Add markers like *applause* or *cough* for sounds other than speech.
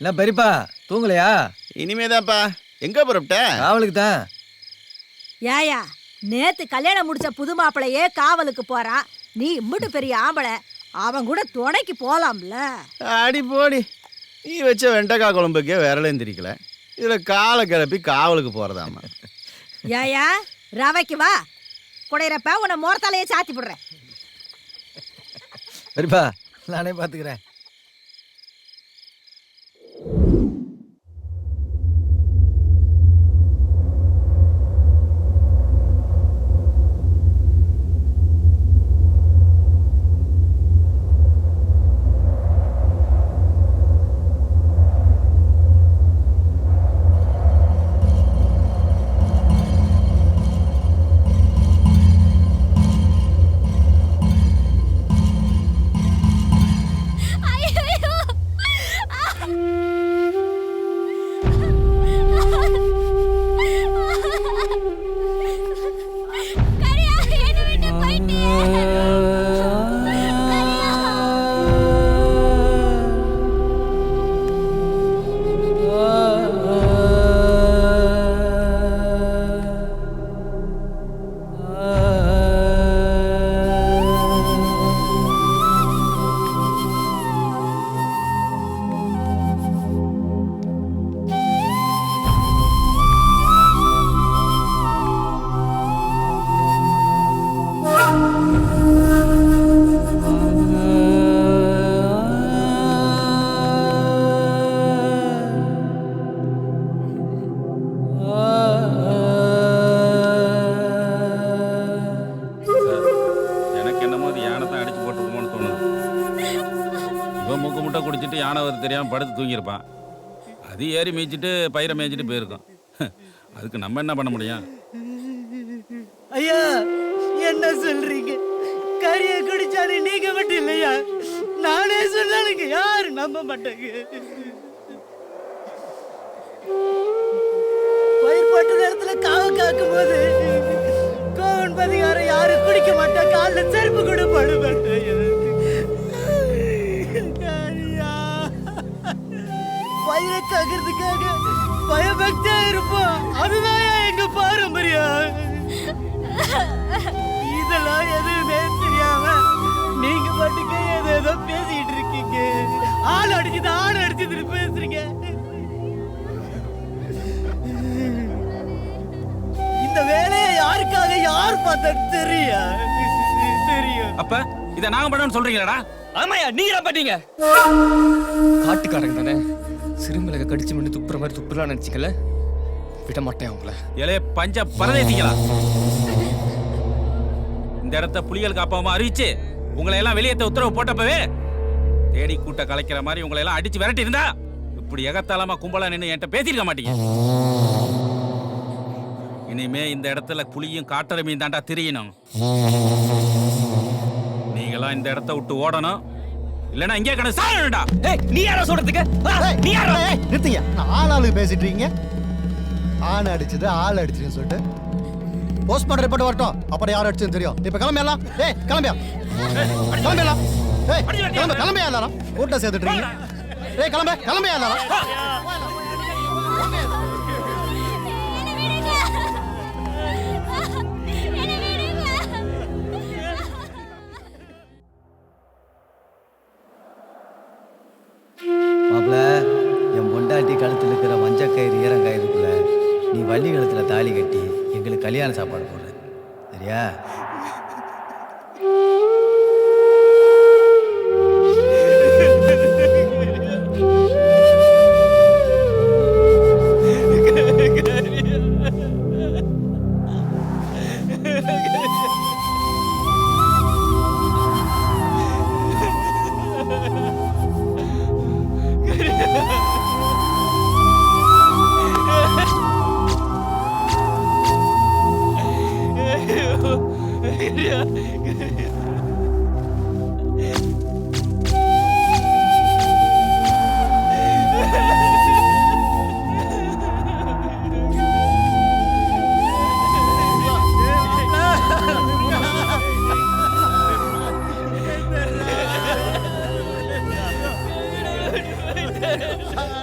இல்ல பெரியப்பா தூங்கலையா? இனிமேதான்ப்பா. எங்க புறப்பட்ட காவலுக்கு தான். ஏயா நேத்து கல்யாணம் முடிச்ச புது மாப்பிளையே காவலுக்கு போறான் நீ இம்புட்டு பெரிய ஆம்பளை. அவன் கூட துணைக்கு போலாம்ல. அடி போடி. நீ வச்ச வெண்டைக்காய் குழம்புக்கே விரலையும் திரிக்கல. இதுல காலை கிளப்பி காவலுக்கு போறதாமா ஏயா ரவைக்கு வா. குடையிறப்ப உன்னை மோரத்தாலேயே சாத்தி விடுறேன் பெரியப்பா நானே பாத்துக்கிறேன் குடிச்சிட்டு யானை தெரியாமல் தெரியாம படுத்து தூங்கியிருப்பான். அது ஏறி மேய்ச்சிட்டு பயிரை மேய்ச்சிட்டு போயிருக்கோம். அதுக்கு நம்ம என்ன பண்ண முடியும்? ஐயா என்ன சொல்றீங்க? கறியை குடிச்சாரு நீங்க மட்டும் இல்லையா? நானே சொன்னாலுங்க யாரு? நம்ப மாட்டாங்க பயிர் போட்ட நேரத்துல காவு காக்கும் போது கோவன் பதிகாரம் யாரும் குடிக்க மாட்டா. காலில் செருப்பு பயிரை காக்கிறதுக்காக பயபக்தியா இருப்போம் அதுதான் எங்க பாரம்பரியம்? இதெல்லாம் எதுவுமே தெரியாம நீங்க பாட்டுக்கு ஏதோ பேசிட்டு இருக்கீங்க. ஆள் அடிச்சது ஆள் அடிச்சதுன்னு பேசுறீங்க. இந்த வேலையை யாருக்காக யார் பார்த்தா தெரியும் தெரியும். அப்ப இதை நாங்க பண்ணணும்னு சொல்றீங்களாடா? ஆமாயா நீங்க பண்ணீங்க காட்டுக்காரங்க தானே? சிறுமிளக கடிச்சு மட்டும் துப்புற மாதிரி துப்புலாம் நினைச்சிக்கல? விட மாட்டேன் அவங்கள. இளைய பஞ்ச பரதேசிங்களா இந்த இடத்த புலிகள் காப்பாம அறிவிச்சு உங்களை எல்லாம் வெளியேற்ற உத்தரவு போட்டப்பவே? தேடி கூட்ட கலைக்கிற மாதிரி உங்களை எல்லாம் அடிச்சு விரட்டி இருந்தா இப்படி எகத்தாளமா கும்பலா நின்று என்கிட்ட பேசியிருக்க மாட்டீங்க. இனிமே இந்த இடத்துல புளியும் காட்டெருமையும் தாண்டா திரியணும். நீங்களாம் இந்த இடத்த விட்டு ஓடணும். இல்லைன்னா இங்கே கடை சாகணும்டா ஏய் நீ யாரா சொல்றதுக்கு? நீ யாரா? ஏய், நிறுத்துங்க. நான் ஆள் ஆளு பேசிட்டு இருக்கீங்க ஆண் அடிச்சது ஆள் அடிச்சதுன்னு சொல்லிட்டு. போஸ்ட்மார்ட்டம் ரிப்போர்ட் வரட்டும். அப்புறம் யார் அடிச்சதுன்னு தெரியும். இப்ப கிளம்பியலாம் ஏய் கிளம்பியா? கிளம்பியலாம் ஏய் கிளம்ப கிளம்பியா எல்லாரும்? கூட்டம் சேர்த்துட்டு இருக்கீங்க ஏய் கிளம்ப கிளம்பியா எல்லாரும். என் கழுத்தில் இருக்கிற மஞ்சக்கயிறு ஈரங்கயிறுக்குள்ள நீ வள்ளி கழுத்தில் தாலி கட்டி எங்களுக்கு கல்யாண சாப்பாடு போடுற. சரியா? 그래. 그래 *laughs* *laughs*